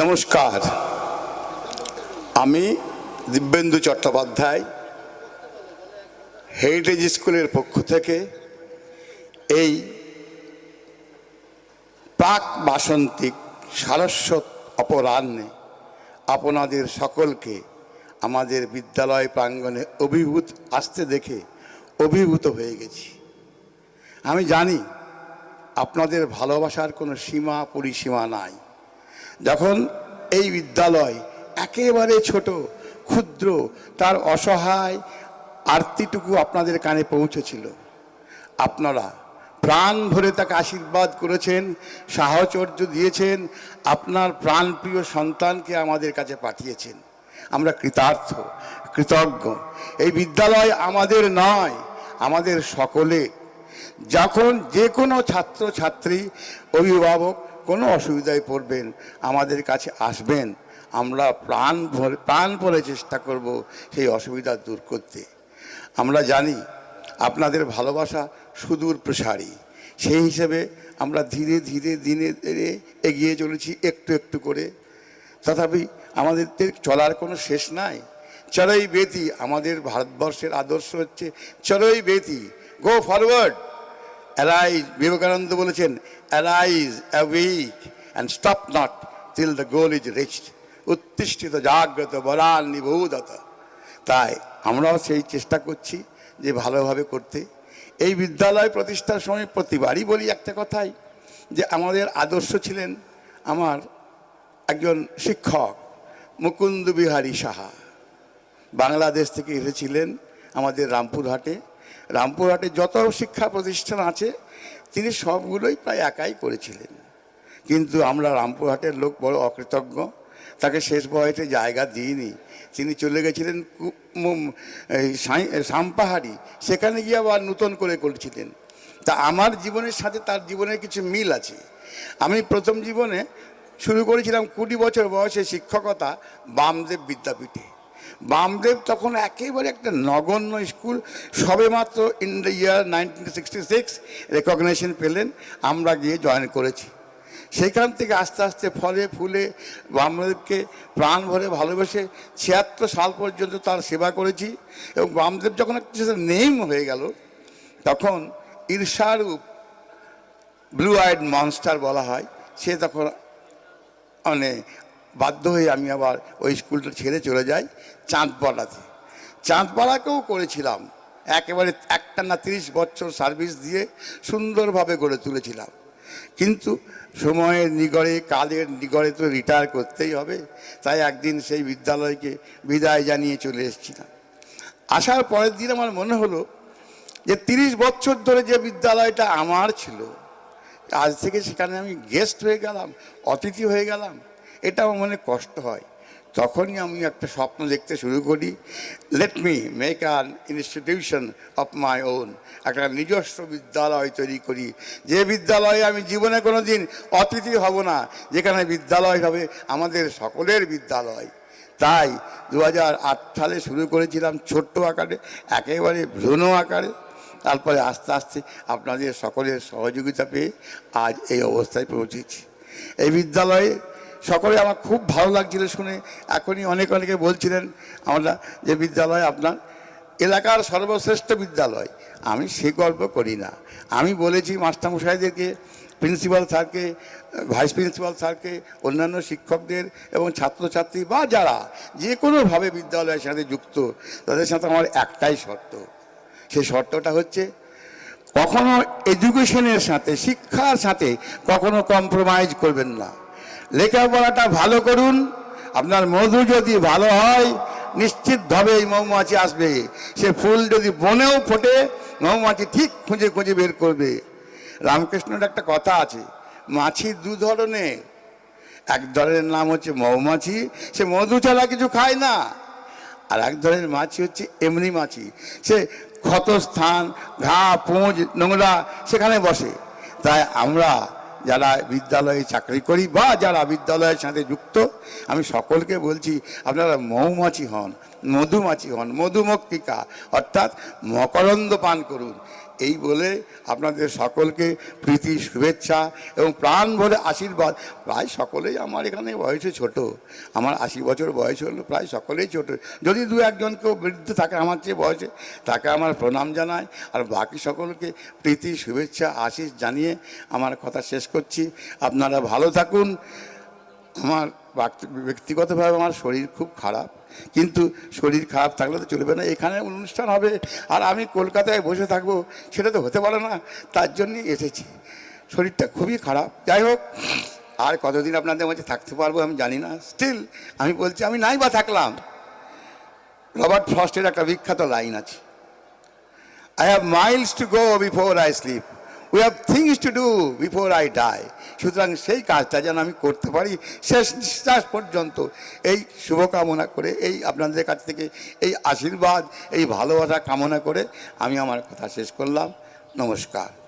নমস্কার। আমি দিব্যেন্দু চট্টোপাধ্যায় হেরিটেজ স্কুলের পক্ষ থেকে এই প্রাক বাসন্তিক সারস্বত অপরাহ্নে আপনাদের সকলকে আমাদের বিদ্যালয় প্রাঙ্গণে অভিভূত, আসতে দেখে অভিভূত হয়ে গেছি। আমি জানি আপনাদের ভালোবাসার কোনো সীমা, পরিসীমা নাই। যখন এই বিদ্যালয় একেবারে ছোট, ক্ষুদ্র, তার অসহায় আরতিটুকু আপনাদের কানে পৌঁছেছিল। আপনারা প্রাণ ভরে তাকে আশীর্বাদ করেছেন সাহচর্য দিয়েছেন, আপনার প্রাণপ্রিয় সন্তানকে আমাদের কাছে পাঠিয়েছেন। আমরা কৃতার্থ, কৃতজ্ঞ। এই বিদ্যালয় আমাদের নয়, আমাদের সকলে। যখন যে কোনো ছাত্র ছাত্রী অভিভাবক কোনো অসুবিধায় পড়বেন, আমাদের কাছে আসবেন। আমরা প্রাণ ভরে প্রাণ ভরে চেষ্টা করব সেই অসুবিধা দূর করতে। আমরা জানি আপনাদের ভালোবাসা সুদূর প্রসারী। সেই হিসেবে আমরা ধীরে ধীরে দিনে ধীরে এগিয়ে চলেছি একটু একটু করে। তথাপি আমাদের চলার কোনো শেষ নাই। চড়ই বেতি, আমাদের ভারতবর্ষের আদর্শ হচ্ছে চড়ই বেতি। গো ফরওয়ার্ড অ্যারাইজ বিবেকানন্দ বলেছেন arise awake and stop not till the goal is reached উত্তিষ্ঠিত, জাগ্রত বরান নিবোধত তাই আমরাও সেই চেষ্টা করছি যে ভালোভাবে করতে। এই বিদ্যালয় প্রতিষ্ঠার সময় প্রতিবারই বলি একটা কথাই, যে আমাদের আদর্শ ছিলেন আমার একজন শিক্ষক, মুকুন্দ বিহারী সাহা। বাংলাদেশ থেকে এসেছিলেন আমাদের রামপুরহাটে। রামপুরহাটে যত শিক্ষা প্রতিষ্ঠান আছে, তিনি সবগুলোই প্রায় একাই করেছিলেন। কিন্তু আমরা রামপুরহাটের লোক বড় অকৃতজ্ঞ, তাকে শেষ বয়সে জায়গা দিইনি। তিনি চলে গেছিলেন সামপাহাড়ি, সেখানে গিয়ে আবার নূতন করে করেছিলেন। তা আমার জীবনের সাথে তার জীবনের কিছু মিল আছে। আমি প্রথম জীবনে শুরু করেছিলাম কুড়ি বছর বয়সে শিক্ষকতা বামদেব বিদ্যাপীঠে। বামদেব তখন একেবারে একটা নগণ্য স্কুল, সবেমাত্র in the year nineteen sixty six পেলেন, আমরা গিয়ে জয়েন করেছি। সেখান থেকে আস্তে আস্তে ফলে ফুলে বামদেবকে প্রাণ ভরে ভালোবেসে ছিয়াত্তর সাল পর্যন্ত তার সেবা করেছি এবং বামদেব যখন একটা নেম হয়ে গেল, তখন ঈর্ষারূপ ব্লু আইড মনস্টার বলা হয়, সে তখন মানে বাধ্য হয়ে আমি আবার ওই স্কুলটা ছেড়ে চলে যাই চাঁদপাড়াতে। চাঁদপাড়াকেও করেছিলাম। একেবারে একটা না তিরিশ বছর সার্ভিস দিয়ে সুন্দরভাবে গড়ে তুলেছিলাম। কিন্তু সময়ের নিগড়ে, কালের নিগড়ে তো রিটায়ার করতেই হবে, তাই একদিন সেই বিদ্যালয়কে বিদায় জানিয়ে চলে এসেছিলাম। আসার পরের দিন আমার মনে হলো যে তিরিশ বছর ধরে যে বিদ্যালয়টা আমার ছিল, আজ থেকে সেখানে আমি গেস্ট হয়ে গেলাম, অতিথি হয়ে গেলাম। এটা আমার মনে কষ্ট হয়। তখনই আমি একটা স্বপ্ন দেখতে শুরু করি let me make an institution of my own একটা নিজস্ব বিদ্যালয় তৈরি করি। যে বিদ্যালয়ে আমি জীবনে কোনো দিন অতিথি হব না, যেখানে বিদ্যালয় হবে আমাদের সকলের বিদ্যালয়। তাই দু হাজার আট সালে শুরু করেছিলাম ছোট্ট আকারে, একেবারে ভ্রূণ আকারে। তারপরে আস্তে আস্তে আপনাদের সকলের সহযোগিতা পেয়ে আজ এই অবস্থায় পৌঁছেছি। এই বিদ্যালয়ে সকলে আমার খুব ভালো লাগছিল শুনে। এখনই অনেক অনেকে বলছিলেন আমরা যে বিদ্যালয় আপনার এলাকার সর্বশ্রেষ্ঠ বিদ্যালয়, আমি সে গল্প করি না। আমি বলেছি মাস্টারমশাইদেরকে, প্রিন্সিপাল স্যারকে, ভাইস প্রিন্সিপাল স্যারকে, অন্যান্য শিক্ষকদের এবং ছাত্রছাত্রী বা যারা যে কোনোভাবে বিদ্যালয়ের সাথে যুক্ত, তাদের সাথে আমার একটাই শর্ত। সেই শর্তটা হচ্ছে কখনো এডুকেশনের সাথে, শিক্ষার সাথে কখনো কম্প্রোমাইজ করবেন না। লেখাপড়াটা ভালো করুন। আপনার মধু যদি ভালো হয়, নিশ্চিতভাবে এই মৌমাছি আসবে। সে ফুল যদি বনেও ফোটে, মৌমাছি ঠিক খুঁজে খুঁজে বের করবে। রামকৃষ্ণের একটা কথা আছে, মাছি দু ধরনের। এক ধরনের নাম হচ্ছে মৌমাছি, সে মধু ছাড়া কিছু খায় না। আর এক ধরনের মাছি হচ্ছে এমনি মাছি। সে ক্ষতস্থান, ঘা, পুঁজ, নোংরা সেখানে বসে। তাই আমরা যারা বিদ্যালয়ে চাকরি করি বা যারা বিদ্যালয়ের সাথে যুক্ত, আমি সকলকে বলছি, আপনারা মৌমাছি হন। মধুমাছি হন, মধুমক্ষিকা। অর্থাৎ মকরন্দ পান করুন। এই বলে আপনাদের সকলকে প্রীতি, শুভেচ্ছা এবং প্রাণ ভরে আশীর্বাদ। প্রায় সকলেই আমার এখানে বয়সে ছোট। আমার আশি বছর বয়স হলো, প্রায় সকলেই ছোট। যদি দু একজন কেউ বৃদ্ধ থাকে আমার চেয়ে বয়সে, তাকে আমার প্রণাম জানাই আর বাকি সকলকে প্রীতি, শুভেচ্ছা আশিস জানিয়ে আমার কথা শেষ করছি। আপনারা ভালো থাকুন। আমার ব্যক্তিগতভাবে আমার শরীর খুব খারাপ। কিন্তু শরীর খারাপ থাকলে তো চলবে না। এখানে অনুষ্ঠান হবে। আর আমি কলকাতায় বসে থাকব, সেটা তো হতে পারে না। তার জন্যই এসেছি। শরীরটা খুবই খারাপ। যাই হোক, আর কতদিন আপনাদের মধ্যে থাকতে পারব আমি জানি না। স্টিল আমি বলছি, আমি নাই বা থাকলাম। রবার্ট ফ্রস্টের একটা বিখ্যাত লাইন আছে। I have miles to go before I sleep. We have things to do before I die সুতরাং সেই কাজটা যেন আমি করতে পারি, শেষ নিঃশ্বাস পর্যন্ত। এই শুভকামনা করে, এই আপনাদের কাছ থেকে এই আশীর্বাদ, এই ভালোবাসা কামনা করে আমি আমার কথা শেষ করলাম। নমস্কার।